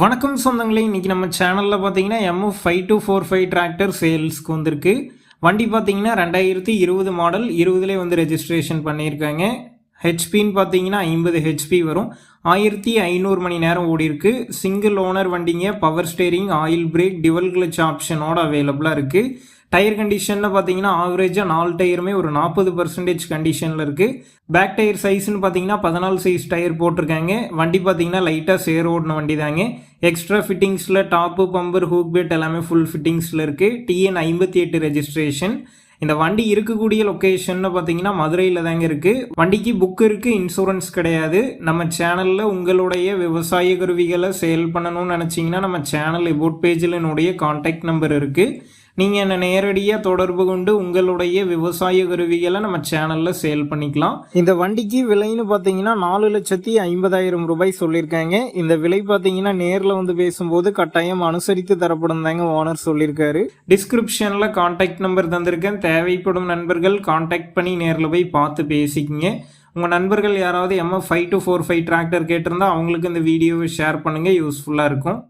வணக்கம் சொந்தங்களே இன்றைக்கி நம்ம சேனலில் பார்த்தீங்கன்னா MF five two four five tractor சேல்ஸ்க்கு வந்திருக்கு. வண்டி பார்த்தீங்கன்னா ரெண்டாயிரத்தி இருபது மாடல் இருபதுலேயே வந்து ரெஜிஸ்ட்ரேஷன் பண்ணியிருக்காங்க. ஹெச்பின்னு பார்த்தீங்கன்னா ஐம்பது ஹெச்பி வரும். ஆயிரத்தி ஐநூறு மணி நேரம் ஓடிருக்கு சிங்கிள் ஓனர் வண்டிங்க power steering oil brake dual clutch ஆப்ஷனோட அவைலபிளாக இருக்குது டயர் கண்டிஷனில் பார்த்தீங்கன்னா ஆவரேஜாக நாலு டயருமே ஒரு நாற்பது பர்சன்டேஜ் கண்டிஷனில் இருக்குது பேக் டயர் சைஸ்னு பார்த்தீங்கன்னா பதினாலு சைஸ் டயர் போட்டிருக்காங்க. வண்டி பார்த்தீங்கன்னா லைட்டாக சேர் ஓடின வண்டி தாங்க. எக்ஸ்ட்ரா ஃபிட்டிங்ஸில் டாப்பு பம்பர் ஹூக் பெட் எல்லாமே ஃபுல் ஃபிட்டிங்ஸில் இருக்குது டிஎன் ஐம்பத்தி எட்டு ரெஜிஸ்ட்ரேஷன் இந்த வண்டி இருக்கக்கூடிய லொக்கேஷன் பார்த்தீங்கன்னா மதுரையில் தாங்க இருக்குது வண்டிக்கு புக் இருக்குது இன்சூரன்ஸ் கிடையாது. நம்ம சேனலில் உங்களுடைய விவசாய கருவிகளை சேல் பண்ணணும்னு நினச்சிங்கன்னா நம்ம சேனல் எபோட் பேஜில் என்னுடைய காண்டாக்ட் நம்பர் இருக்குது நீங்கள் என்னை நேரடியாக தொடர்பு கொண்டு உங்களுடைய விவசாய கருவிகளை நம்ம சேனலில் சேல் பண்ணிக்கலாம். இந்த வண்டிக்கு விலைன்னு பார்த்தீங்கன்னா நாலு லட்சத்தி ஐம்பதாயிரம் ரூபாய் சொல்லியிருக்காங்க. இந்த விலை பார்த்தீங்கன்னா நேரில் வந்து பேசும்போது கட்டாயம் அனுசரித்து தரப்படும் தாங்க ஓனர் சொல்லியிருக்காரு. டிஸ்கிரிப்ஷனில் காண்டாக்ட் நம்பர் தந்திருக்கேன். தேவைப்படும் நண்பர்கள் காண்டாக்ட் பண்ணி நேரில் போய் பார்த்து பேசிக்கிங்க. உங்கள் நண்பர்கள் யாராவது MF five two four five tractor கேட்டிருந்தா அவங்களுக்கு இந்த வீடியோவை ஷேர் பண்ணுங்கள் யூஸ்ஃபுல்லாக இருக்கும்.